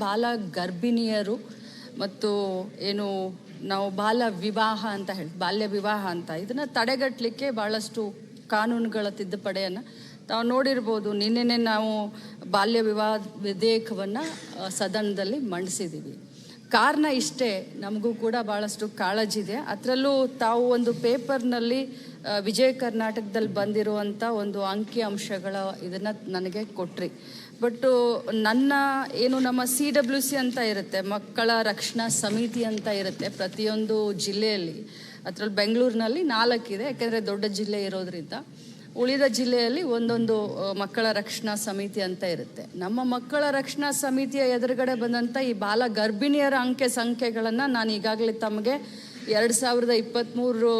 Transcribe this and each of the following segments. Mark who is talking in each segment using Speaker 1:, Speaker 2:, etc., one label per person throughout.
Speaker 1: ಬಾಲ ಗರ್ಭಿಣಿಯರು ಮತ್ತು ಏನು ನಾವು ಬಾಲ ವಿವಾಹ ಅಂತ ಹೇಳಿ, ಬಾಲ್ಯ ವಿವಾಹ ಅಂತ, ಇದನ್ನ ತಡೆಗಟ್ಟಲಿಕ್ಕೆ ಭಾಳಷ್ಟು ಕಾನೂನುಗಳ ತಿದ್ದುಪಡೆಯನ್ನು ತಾವು ನೋಡಿರ್ಬೋದು. ನಿನ್ನೆನೆ ನಾವು ಬಾಲ್ಯ ವಿವಾಹ ವಿಧೇಯಕವನ್ನು ಸದನದಲ್ಲಿ ಮಂಡಿಸಿದ್ದೀವಿ ಕಾರಣ ಇಷ್ಟೇ, ನಮಗೂ ಕೂಡ ಭಾಳಷ್ಟು ಕಾಳಜಿದೆ ಅದರಲ್ಲೂ ತಾವು ಒಂದು ಪೇಪರ್ನಲ್ಲಿ ವಿಜಯ ಕರ್ನಾಟಕದಲ್ಲಿ ಬಂದಿರುವಂಥ ಒಂದು ಅಂಕಿ ಅಂಶಗಳ ಇದನ್ನು ನನಗೆ ಕೊಟ್ರಿ. ಬಟ್ಟು ನನ್ನ, ಏನು ನಮ್ಮ ಸಿ ಡಬ್ಲ್ಯೂ ಸಿ ಅಂತ ಇರುತ್ತೆ, ಮಕ್ಕಳ ರಕ್ಷಣಾ ಸಮಿತಿ ಅಂತ ಇರುತ್ತೆ ಪ್ರತಿಯೊಂದು ಜಿಲ್ಲೆಯಲ್ಲಿ. ಅದರಲ್ಲಿ ಬೆಂಗಳೂರಿನಲ್ಲಿ ನಾಲ್ಕಿದೆ, ಯಾಕೆಂದರೆ ದೊಡ್ಡ ಜಿಲ್ಲೆ ಇರೋದ್ರಿಂದ. ಉಳಿದ ಜಿಲ್ಲೆಯಲ್ಲಿ ಒಂದೊಂದು ಮಕ್ಕಳ ರಕ್ಷಣಾ ಸಮಿತಿ ಅಂತ ಇರುತ್ತೆ. ನಮ್ಮ ಮಕ್ಕಳ ರಕ್ಷಣಾ ಸಮಿತಿಯ ಎದುರುಗಡೆ ಬಂದಂಥ ಈ ಬಾಲ ಗರ್ಭಿಣಿಯರ ಅಂಕೆ ಸಂಖ್ಯೆಗಳನ್ನು ನಾನು ಈಗಾಗಲೇ ತಮಗೆ ಎರಡು ಸಾವಿರದ ಇಪ್ಪತ್ತ್ಮೂರು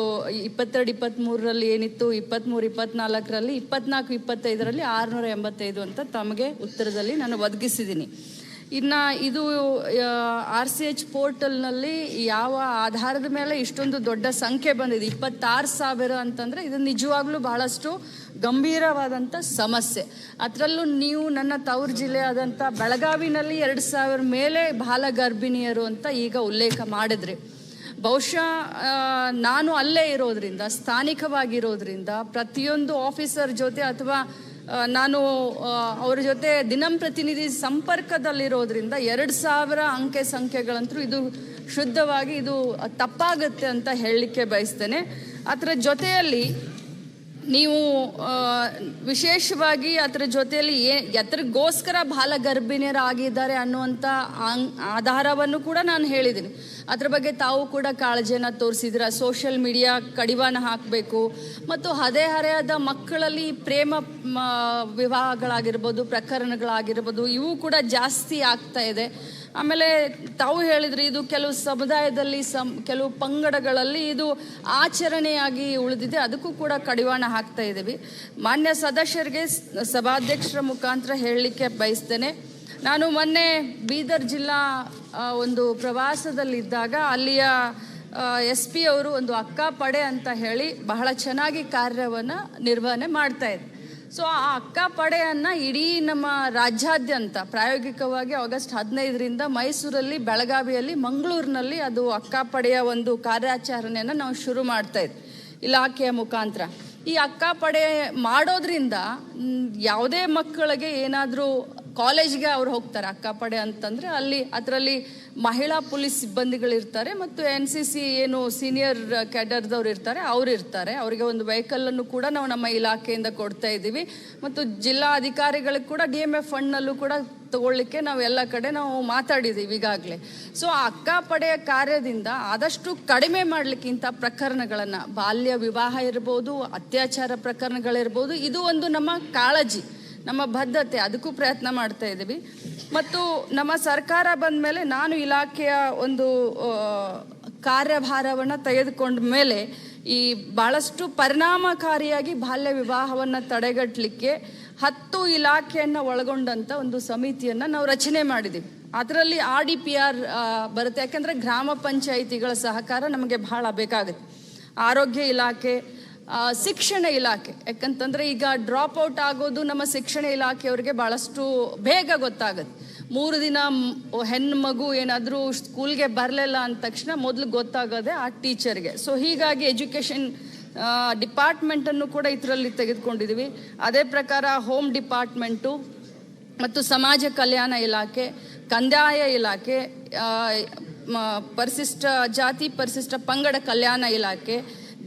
Speaker 1: ಇಪ್ಪತ್ತೆರಡು ಇಪ್ಪತ್ತ್ಮೂರರಲ್ಲಿ ಏನಿತ್ತು ಇಪ್ಪತ್ತ್ಮೂರು ಇಪ್ಪತ್ತ್ನಾಲ್ಕರಲ್ಲಿ ಇಪ್ಪತ್ನಾಲ್ಕು, ಇಪ್ಪತ್ತೈದರಲ್ಲಿ ಆರುನೂರ ಎಂಬತ್ತೈದು ಅಂತ ತಮಗೆ ಉತ್ತರದಲ್ಲಿ ನಾನು ಒದಗಿಸಿದ್ದೀನಿ. ಇನ್ನು ಇದು ಆರ್ ಸಿ ಎಚ್ ಪೋರ್ಟಲ್ನಲ್ಲಿ ಯಾವ ಆಧಾರದ ಮೇಲೆ ಇಷ್ಟೊಂದು ದೊಡ್ಡ ಸಂಖ್ಯೆ ಬಂದಿದೆ. ಇಪ್ಪತ್ತಾರು ಸಾವಿರ ಅಂತಂದರೆ ಇದು ನಿಜವಾಗ್ಲೂ ಬಹಳಷ್ಟು ಗಂಭೀರವಾದಂಥ ಸಮಸ್ಯೆ. ಅದರಲ್ಲೂ ನೀವು ನನ್ನ ತವರು ಜಿಲ್ಲೆ ಆದಂಥ ಬೆಳಗಾವಿನಲ್ಲಿ ಎರಡು ಸಾವಿರ ಮೇಲೆ ಬಾಲ ಗರ್ಭಿಣಿಯರು ಅಂತ ಈಗ ಉಲ್ಲೇಖ ಮಾಡಿದ್ರಿ. ಬಹುಶಃ ನಾನು ಅಲ್ಲೇ ಇರೋದ್ರಿಂದ, ಸ್ಥಾನಿಕವಾಗಿರೋದ್ರಿಂದ ಪ್ರತಿಯೊಂದು ಆಫೀಸರ್ ಜೊತೆ ಅಥವಾ ನಾನು ಅವರ ಜೊತೆ ದಿನಂಪ್ರತಿನಿಧಿ ಸಂಪರ್ಕದಲ್ಲಿರೋದ್ರಿಂದ ಎರಡು ಸಾವಿರ ಅಂಕೆ ಸಂಖ್ಯೆಗಳಂತೂ ಇದು ಶುದ್ಧವಾಗಿ ಇದು ತಪ್ಪಾಗುತ್ತೆ ಅಂತ ಹೇಳಲಿಕ್ಕೆ ಬಯಸ್ತೇನೆ. ಅದರ ಜೊತೆಯಲ್ಲಿ ನೀವು ವಿಶೇಷವಾಗಿ ಅದರ ಜೊತೆಯಲ್ಲಿ ಏ, ಎದ್ರಿಗೋಸ್ಕರ ಬಾಲ ಗರ್ಭಿಣಿಯರಾಗಿದ್ದಾರೆ ಅನ್ನುವಂಥ ಆಧಾರವನ್ನು ಕೂಡ ನಾನು ಹೇಳಿದ್ದೀನಿ. ಅದ್ರ ಬಗ್ಗೆ ತಾವು ಕೂಡ ಕಾಳಜಿಯನ್ನು ತೋರಿಸಿದ್ರ ಸೋಷಿಯಲ್ ಮೀಡಿಯಾ ಕಡಿವಾಣ ಹಾಕಬೇಕು. ಮತ್ತು ಹರೆಹರೆಯದ ಮಕ್ಕಳಲ್ಲಿ ಪ್ರೇಮ ವಿವಾಹಗಳಾಗಿರ್ಬೋದು, ಪ್ರಕರಣಗಳಾಗಿರ್ಬೋದು, ಇವು ಕೂಡ ಜಾಸ್ತಿ ಆಗ್ತಾ ಇದೆ. ಆಮೇಲೆ ತಾವು ಹೇಳಿದ್ರಿ, ಇದು ಕೆಲವು ಸಮುದಾಯದಲ್ಲಿ, ಸಂ, ಕೆಲವು ಪಂಗಡಗಳಲ್ಲಿ ಇದು ಆಚರಣೆಯಾಗಿ ಉಳಿದಿದೆ. ಅದಕ್ಕೂ ಕೂಡ ಕಡಿವಾಣ ಹಾಕ್ತಾ ಇದ್ದೀವಿ. ಮಾನ್ಯ ಸದಸ್ಯರಿಗೆ ಸಭಾಧ್ಯಕ್ಷರ ಮುಖಾಂತರ ಹೇಳಲಿಕ್ಕೆ ಬಯಸ್ತೇನೆ. ನಾನು ಮೊನ್ನೆ ಬೀದರ್ ಜಿಲ್ಲಾ ಒಂದು ಪ್ರವಾಸದಲ್ಲಿದ್ದಾಗ ಅಲ್ಲಿಯ ಎಸ್ ಪಿ ಅವರು ಒಂದು ಅಕ್ಕ ಪಡೆ ಅಂತ ಹೇಳಿ ಬಹಳ ಚೆನ್ನಾಗಿ ಕಾರ್ಯವನ್ನು ನಿರ್ವಹಣೆ ಮಾಡ್ತಾ ಇದೆ ಸೊ ಆ ಅಕ್ಕ ಪಡೆಯನ್ನು ಇಡೀ ನಮ್ಮ ರಾಜ್ಯಾದ್ಯಂತ ಪ್ರಾಯೋಗಿಕವಾಗಿ ಆಗಸ್ಟ್ ಹದಿನೈದರಿಂದ ಮೈಸೂರಲ್ಲಿ, ಬೆಳಗಾವಿಯಲ್ಲಿ, ಮಂಗಳೂರಿನಲ್ಲಿ ಅದು ಅಕ್ಕ ಪಡೆಯ ಒಂದು ಕಾರ್ಯಾಚರಣೆಯನ್ನು ನಾವು ಶುರು ಮಾಡ್ತಾ ಇದ್ವಿ, ಇಲಾಖೆಯ ಮುಖಾಂತರ. ಈ ಅಕ್ಕ ಪಡೆ ಮಾಡೋದ್ರಿಂದ ಯಾವುದೇ ಮಕ್ಕಳಿಗೆ ಏನಾದರೂ ಕಾಲೇಜ್ಗೆ ಅವ್ರು ಹೋಗ್ತಾರೆ ಅಕ್ಕಪಡೆ ಅಂತಂದರೆ ಅಲ್ಲಿ ಅದರಲ್ಲಿ ಮಹಿಳಾ ಪೊಲೀಸ್ ಸಿಬ್ಬಂದಿಗಳಿರ್ತಾರೆ ಮತ್ತು ಎನ್ ಸಿ ಸಿ ಏನು ಸೀನಿಯರ್ ಕ್ಯಾಡರ್ದವ್ರು ಇರ್ತಾರೆ, ಅವ್ರು ಇರ್ತಾರೆ. ಅವರಿಗೆ ಒಂದು ವೆಹಿಕಲನ್ನು ಕೂಡ ನಾವು ನಮ್ಮ ಇಲಾಖೆಯಿಂದ ಕೊಡ್ತಾ ಇದ್ದೀವಿ. ಮತ್ತು ಜಿಲ್ಲಾ ಅಧಿಕಾರಿಗಳಿಗೆ ಕೂಡ ಡಿ ಎಂ ಎಫ್ ಫಂಡ್ನಲ್ಲೂ ಕೂಡ ತಗೊಳ್ಳಿಕ್ಕೆ ನಾವು ಎಲ್ಲ ಕಡೆ ನಾವು ಮಾತಾಡಿದ್ದೀವಿ ಈಗಾಗಲೇ. ಸೊ ಆ ಅಕ್ಕ ಪಡೆಯ ಕಾರ್ಯದಿಂದ ಆದಷ್ಟು ಕಡಿಮೆ ಮಾಡಲಿಕ್ಕಿಂತ ಪ್ರಕರಣಗಳನ್ನು, ಬಾಲ್ಯ ವಿವಾಹ ಇರ್ಬೋದು, ಅತ್ಯಾಚಾರ ಪ್ರಕರಣಗಳಿರ್ಬೋದು, ಇದು ಒಂದು ನಮ್ಮ ಕಾಳಜಿ. ನಮ್ಮ ಬದ್ಧತೆ ಅದಕ್ಕೂ ಪ್ರಯತ್ನ ಮಾಡ್ತಾ ಇದ್ದೀವಿ. ಮತ್ತು ನಮ್ಮ ಸರ್ಕಾರ ಬಂದ ಮೇಲೆ ನಾನು ಇಲಾಖೆಯ ಒಂದು ಕಾರ್ಯಭಾರವನ್ನು ತೆಗೆದುಕೊಂಡ ಮೇಲೆ ಈ ಭಾಳಷ್ಟು ಪರಿಣಾಮಕಾರಿಯಾಗಿ ಬಾಲ್ಯ ವಿವಾಹವನ್ನು ತಡೆಗಟ್ಟಲಿಕ್ಕೆ ಹತ್ತು ಇಲಾಖೆಯನ್ನು ಒಳಗೊಂಡಂಥ ಒಂದು ಸಮಿತಿಯನ್ನು ನಾವು ರಚನೆ ಮಾಡಿದ್ದೀವಿ. ಅದರಲ್ಲಿ ಆರ್ ಡಿ ಪಿ ಆರ್ ಬರುತ್ತೆ. ಯಾಕೆಂದರೆ ಗ್ರಾಮ ಪಂಚಾಯಿತಿಗಳ ಸಹಕಾರ ನಮಗೆ ಬಹಳ ಬೇಕಾಗುತ್ತೆ. ಆರೋಗ್ಯ ಇಲಾಖೆ ಶಿಕ್ಷಣ ಇಲಾಖೆ. ಯಾಕಂತಂದ್ರೆ ಈಗ ಡ್ರಾಪ್ ಔಟ್ ಆಗೋದು ನಮ್ಮ ಶಿಕ್ಷಣ ಇಲಾಖೆಯವ್ರಿಗೆ ಭಾಳಷ್ಟು ಬೇಗ ಗೊತ್ತಾಗುತ್ತೆ. ಮೂರು ದಿನ ಹೆಣ್ಣು ಮಗು ಏನಾದರೂ ಸ್ಕೂಲ್ಗೆ ಬರಲಿಲ್ಲ ಅಂದ ತಕ್ಷಣ ಮೊದಲು ಗೊತ್ತಾಗೋದೆ ಆ ಟೀಚರ್ಗೆ ಸೊ ಹೀಗಾಗಿ ಎಜುಕೇಷನ್ ಡಿಪಾರ್ಟ್ಮೆಂಟನ್ನು ಕೂಡ ಇದರಲ್ಲಿ ತೆಗೆದುಕೊಂಡಿದ್ದೀವಿ ಅದೇ ಪ್ರಕಾರ ಹೋಮ್ ಡಿಪಾರ್ಟ್ಮೆಂಟು ಮತ್ತು ಸಮಾಜ ಕಲ್ಯಾಣ ಇಲಾಖೆ, ಕಂದಾಯ ಇಲಾಖೆ ಪರಿಶಿಷ್ಟ ಜಾತಿ ಪರಿಶಿಷ್ಟ ಪಂಗಡ ಕಲ್ಯಾಣ ಇಲಾಖೆ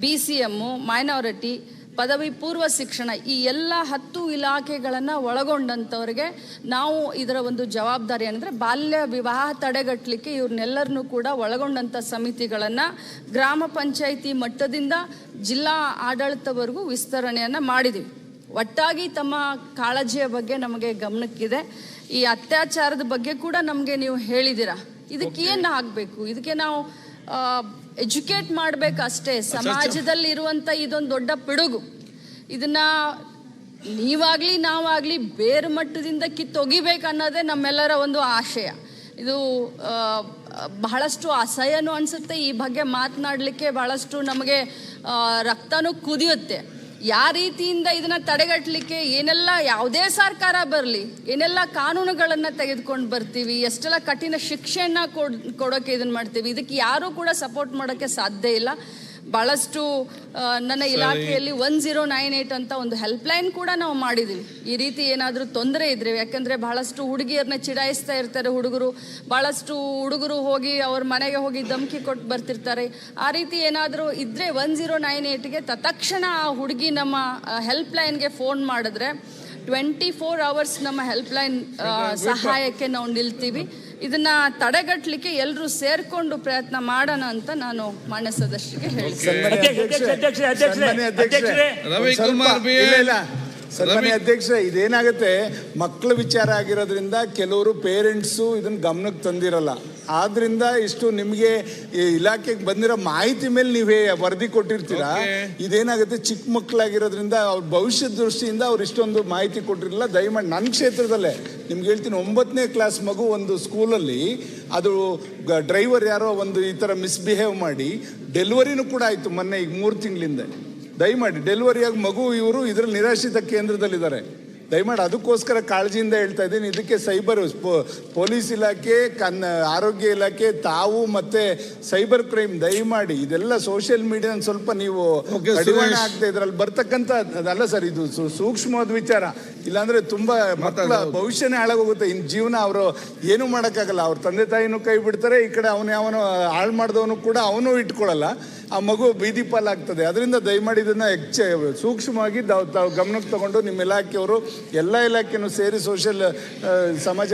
Speaker 1: ಬಿ ಸಿ ಎಮ್ಮು ಮೈನಾರಿಟಿ ಪದವಿ ಪೂರ್ವ ಶಿಕ್ಷಣ ಈ ಎಲ್ಲ ಹತ್ತು ಇಲಾಖೆಗಳನ್ನು ಒಳಗೊಂಡಂಥವ್ರಿಗೆ ನಾವು ಇದರ ಒಂದು ಜವಾಬ್ದಾರಿ ಏನಂದರೆ ಬಾಲ್ಯ ವಿವಾಹ ತಡೆಗಟ್ಟಲಿಕ್ಕೆ ಇವ್ರನ್ನೆಲ್ಲರನ್ನೂ ಕೂಡ ಒಳಗೊಂಡಂಥ ಸಮಿತಿಗಳನ್ನು ಗ್ರಾಮ ಪಂಚಾಯಿತಿ ಮಟ್ಟದಿಂದ ಜಿಲ್ಲಾ ಆಡಳಿತವರೆಗೂ ವಿಸ್ತರಣೆಯನ್ನು ಮಾಡಿದ್ದೀವಿ ಒಟ್ಟಾಗಿ ತಮ್ಮ ಕಾಳಜಿಯ ಬಗ್ಗೆ ನಮಗೆ ಗಮನಕ್ಕಿದೆ. ಈ ಅತ್ಯಾಚಾರದ ಬಗ್ಗೆ ಕೂಡ ನಮಗೆ ನೀವು ಹೇಳಿದ್ದೀರಾ. ಇದಕ್ಕೆ ಏನು ಆಗಬೇಕು? ಇದಕ್ಕೆ ನಾವು ಎಜುಕೇಟ್ ಮಾಡಬೇಕಷ್ಟೇ. ಸಮಾಜದಲ್ಲಿ ಇರುವಂತ ಇದೊಂದು ದೊಡ್ಡ ಪಿಡುಗು. ಇದನ್ನ ನೀವಾಗ್ಲಿ ನಾವಾಗ್ಲಿ ಬೇರು ಮಟ್ಟದಿಂದ ಕಿತ್ತೊಗಿಬೇಕು ಅನ್ನೋದೇ ನಮ್ಮೆಲ್ಲರ ಒಂದು ಆಶಯ. ಇದು ಬಹಳಷ್ಟು ಅಸಹ್ಯನೂ ಅನಿಸುತ್ತೆ. ಈ ಬಗ್ಗೆ ಮಾತನಾಡಲಿಕ್ಕೆ ಬಹಳಷ್ಟು ನಮಗೆ ರಕ್ತನೂ ಕುದಿಯುತ್ತೆ. ಯಾವ ರೀತಿಯಿಂದ ಇದನ್ನ ತಡೆಗಟ್ಟಲಿಕ್ಕೆ ಏನೆಲ್ಲ ಯಾವುದೇ ಸರ್ಕಾರ ಬರಲಿ, ಏನೆಲ್ಲ ಕಾನೂನುಗಳನ್ನು ತೆಗೆದುಕೊಂಡು ಬರ್ತೀವಿ, ಎಷ್ಟೆಲ್ಲ ಕಠಿಣ ಶಿಕ್ಷೆಯನ್ನ ಕೊಡ್, ಕೊಡೋಕೆ ಇದನ್ನ ಮಾಡ್ತೀವಿ, ಇದಕ್ಕೆ ಯಾರು ಕೂಡ ಸಪೋರ್ಟ್ ಮಾಡೋಕ್ಕೆ ಸಾಧ್ಯ ಇಲ್ಲ. ಭಾಳಷ್ಟು ನನ್ನ ಇಲಾಖೆಯಲ್ಲಿ ಒನ್ ಜೀರೋ ನೈನ್ ಏಯ್ಟ್ ಅಂತ ಒಂದು ಹೆಲ್ಪ್ಲೈನ್ ಕೂಡ ನಾವು ಮಾಡಿದ್ದೀವಿ ಈ ರೀತಿ ಏನಾದರೂ ತೊಂದರೆ ಇದ್ರೆ ಯಾಕಂದರೆ ಬಹಳಷ್ಟು ಹುಡುಗಿಯರನ್ನ ಚಿಡಾಯಿಸ್ತಾ ಇರ್ತಾರೆ ಹುಡುಗರು. ಭಾಳಷ್ಟು ಹುಡುಗರು ಹೋಗಿ ಅವ್ರ ಮನೆಗೆ ಹೋಗಿ ಧಮಕಿ ಕೊಟ್ಟು ಬರ್ತಿರ್ತಾರೆ. ಆ ರೀತಿ ಏನಾದರೂ ಇದ್ದರೆ ಒನ್ ಜೀರೋ ನೈನ್ ಏಯ್ಟ್ಗೆ ತತ್ಕ್ಷಣ ಆ ಹುಡುಗಿ ನಮ್ಮ ಹೆಲ್ಪ್ಲೈನ್ಗೆ ಫೋನ್ ಮಾಡಿದ್ರೆ ಟ್ವೆಂಟಿ ಫೋರ್ ಅವರ್ಸ್ ನಮ್ಮ ಹೆಲ್ಪ್ಲೈನ್ ಸಹಾಯಕ್ಕೆ ನಾವು ನಿಲ್ತೀವಿ. ಇದನ್ನ ತಡೆಗಟ್ಟಲಿಕ್ಕೆ ಎಲ್ಲರೂ ಸೇರ್ಕೊಂಡು ಪ್ರಯತ್ನ ಮಾಡೋಣ ಅಂತ ನಾನು ಮಾನ್ಯ ಸದಸ್ಯರಿಗೆ ಹೇಳ್ತೀನಿ.
Speaker 2: ಸನ್ಮಾನ್ಯ ಅಧ್ಯಕ್ಷ ಇದೇನಾಗುತ್ತೆ? ಮಕ್ಕಳ ವಿಚಾರ ಆಗಿರೋದ್ರಿಂದ ಕೆಲವರು ಪೇರೆಂಟ್ಸು ಇದನ್ನ ಗಮನಕ್ಕೆ ತಂದಿರಲ್ಲ. ಆದ್ರಿಂದ ಇಷ್ಟು ನಿಮಗೆ ಈ ಇಲಾಖೆಗೆ ಬಂದಿರೋ ಮಾಹಿತಿ ಮೇಲೆ ನೀವೇ ವರದಿ ಕೊಟ್ಟಿರ್ತೀರಾ. ಇದೇನಾಗುತ್ತೆ? ಚಿಕ್ಕ ಮಕ್ಕಳಾಗಿರೋದ್ರಿಂದ ಅವ್ರ ಭವಿಷ್ಯದ ದೃಷ್ಟಿಯಿಂದ ಅವ್ರು ಇಷ್ಟೊಂದು ಮಾಹಿತಿ ಕೊಟ್ಟಿರಲಿಲ್ಲ. ದಯಮಾಡಿ ನನ್ನ ಕ್ಷೇತ್ರದಲ್ಲೇ ನಿಮ್ಗೆ ಹೇಳ್ತೀನಿ ಒಂಬತ್ತನೇ ಕ್ಲಾಸ್ ಮಗು ಒಂದು ಸ್ಕೂಲಲ್ಲಿ ಅದು ಡ್ರೈವರ್ ಯಾರೋ ಒಂದು ಈ ಥರ ಮಿಸ್ಬಿಹೇವ್ ಮಾಡಿ ಡೆಲಿವರಿನೂ ಕೂಡ ಆಯಿತು ಮೊನ್ನೆ ಈಗ ಮೂರು ತಿಂಗಳಿಂದ. ದಯಮಾಡಿ ಡೆಲಿವರಿಯಾಗಿ ಮಗು ಇವರು ಇದರಲ್ಲಿ ನಿರಾಶ್ರಿತ ಕೇಂದ್ರದಲ್ಲಿದ್ದಾರೆ. ದಯಮಾಡಿ ಅದಕ್ಕೋಸ್ಕರ ಕಾಳಜಿಯಿಂದ ಹೇಳ್ತಾ ಇದ್ದೀನಿ ಇದಕ್ಕೆ ಸೈಬರ್ ಪೊಲೀಸ್ ಇಲಾಖೆ ಕನ್ನ ಆರೋಗ್ಯ ಇಲಾಖೆ ತಾವು ಮತ್ತೆ ಸೈಬರ್ ಕ್ರೈಮ್ ದಯಮಾಡಿ ಇದೆಲ್ಲ ಸೋಷಿಯಲ್ ಮೀಡಿಯಾ ಸ್ವಲ್ಪ ನೀವು. ಆಗ್ತಾ ಇದ್ರಲ್ಲಿ ಬರ್ತಕ್ಕಂಥ ಅದಲ್ಲ ಸರ್ ಇದು ಸೂಕ್ಷ್ಮವಾದ ವಿಚಾರ. ಇಲ್ಲಾಂದ್ರೆ ತುಂಬಾ ಮಕ್ಕಳ ಭವಿಷ್ಯನೇ ಹಾಳಾಗೋಗುತ್ತೆ. ಇನ್ ಜೀವನ ಅವರು ಏನು ಮಾಡೋಕ್ಕಾಗಲ್ಲ. ಅವ್ರ ತಂದೆ ತಾಯಿನೂ ಕೈ ಬಿಡ್ತಾರೆ ಈ ಕಡೆ ಅವನು ಯಾವನು ಹಾಳು ಮಾಡಿದವನು ಕೂಡ ಅವನು ಇಟ್ಕೊಳ್ಳಲ್ಲ. ಆ ಮಗು ಬೀದಿ ಪಾಲಾಗ್ತದೆ. ಅದರಿಂದ ದಯಮಾಡಿ ಇದನ್ನು ಹೆಚ್ಚ ಸೂಕ್ಷ್ಮವಾಗಿ ತಾವು ತಾವು ಗಮನಕ್ಕೆ ತಗೊಂಡು ನಿಮ್ಮ ಇಲಾಖೆಯವರು ಎಲ್ಲ ಇಲಾಖೆಯೂ ಸೇರಿ ಸೋಷಿಯಲ್ ಸಮಾಜ